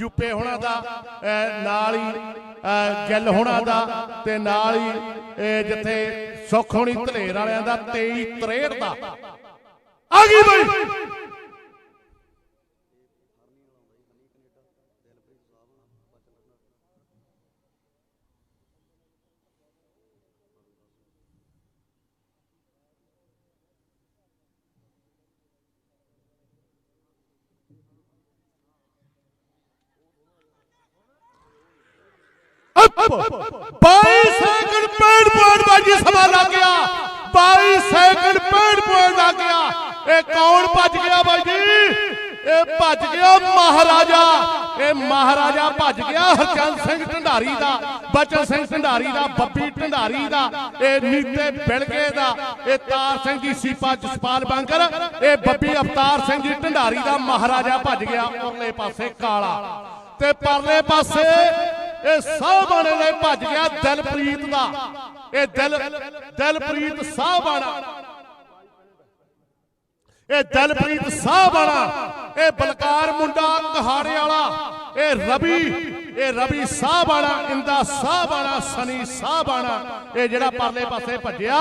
PayU ਹੋਣਾ ਦਾ ਨਾਲ ਹੀ ਅਹ, ਗਿੱਲ ਹੋਣਾ ਦਾ ਤੇ ਨਾਲ ਹੀ ਜਿੱਥੇ ਸੁੱਖ ਹੋਣੀ ਧਲੇਰ ਵਾਲਿਆਂ ਦਾ 23 63 ਦਾ। ਆ ਗਈ ਬਈ। ਬਾਈ ਸੈਕਿੰਡ ਪੈਡ ਪੁਆਇੰਟ ਬਾਜੀ ਸਮਾਂ ਲੱਗ ਗਿਆ। 22 ਸੈਕਿੰਡ ਪੈਡ ਪੁਆਇੰਟ ਲੱਗ ਗਿਆ। ਇਹ ਕੌਣ ਭੱਜ ਗਿਆ ਬਾਈ ਜੀ? ਇਹ ਭੱਜ ਗਿਆ ਮਹਾਰਾਜਾ। ਇਹ ਮਹਾਰਾਜਾ ਭੱਜ ਗਿਆ ਹਰਚੰਦ ਸਿੰਘ ਢੰਡਾਰੀ ਦਾ, ਬਚਨ ਸਿੰਘ ਢੰਡਾਰੀ ਦਾ, ਬੱਬੀ ਢੰਡਾਰੀ ਦਾ, ਇਹ ਨੀਤੇ ਬਿਲਗੇ ਦਾ, ਇਹ ਤਾਰ ਸਿੰਘ ਦੀ ਸੀਪਾ ਜਸਪਾਲ ਬਾਂਕਰ, ਇਹ ਬੱਬੀ ਅਵਤਾਰ ਸਿੰਘ ਜੀ ਢੰਡਾਰੀ ਦਾ ਮਹਾਰਾਜਾ ਭੱਜ ਗਿਆ ਉਰਲੇ ਪਾਸੇ ਕਾਲਾ। ਤੇ ਪਰਲੇ ਪਾਸੇ ਇਹ ਸਾਹਬਾਣੇ ਨੇ ਭੱਜ ਗਿਆ ਦਿਲਪ੍ਰੀਤ ਦਾ। ਇਹ ਦਿਲ ਦਿਲਪ੍ਰੀਤ ਸਾਹਬਾਣਾ ਇਹ ਦਿਲਪ੍ਰੀਤ ਸਾਹਬਾਣਾ ਇਹ ਬਲਕਾਰ ਮੁੰਡਾ ਕਹਾੜੇ ਵਾਲਾ। ਇਹ ਰਵੀ ਇਹ ਰਵੀ ਸਾਹਬਾਣਾ ਇੰਦਾ ਸਾਹਬਾਣਾ ਸਨੀ ਸਾਹਬਾਣਾ ਇਹ ਜਿਹੜਾ ਪਰਲੇ ਪਾਸੇ ਭੱਜਿਆ,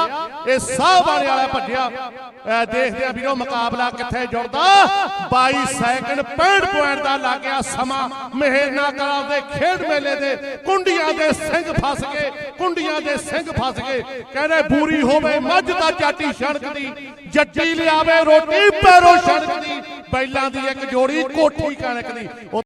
ਇਹ ਸਾਹਬਾਣੇ ਵਾਲਾ ਭੱਜਿਆ। ਦੇਖਦੇ ਆ ਵੀਰੋ ਮੁਕਾਬਲਾ ਕਿੱਥੇ ਜੁੜਦਾ। 22 ਸੈਕਿੰਡ 65 ਪੁਆਇੰਟ ਦਾ ਲੱਗ ਗਿਆ ਸਮਾਂ। ਮਹਿਰਨਾ ਕਲਾਂ ਦੇ ਖੇਡ ਮੇਲੇ ਦੇ, ਕੁੰਡੀਆਂ ਦੇ ਸਿੰਘ ਫਸ ਗਏ, ਕੁੰਡੀਆਂ ਦੇ ਸਿੰਘ ਫਸ ਗਏ। ਕਹਿੰਦੇ ਬੂਰੀ ਹੋਵੇ ਮੱਝ ਦਾ ਚਾਟੀ ਛਣਕਦੀ ਜੱਟੀ ਲਿਆਵੇ ਰੋਟੀ ਪੈਰੋਂ ਛਣਕਦੀ ਬੈਲਾਂ ਦੀ ਇੱਕ ਜੋੜੀ ਕੋਠੀ ਕਣਕ ਦੀ।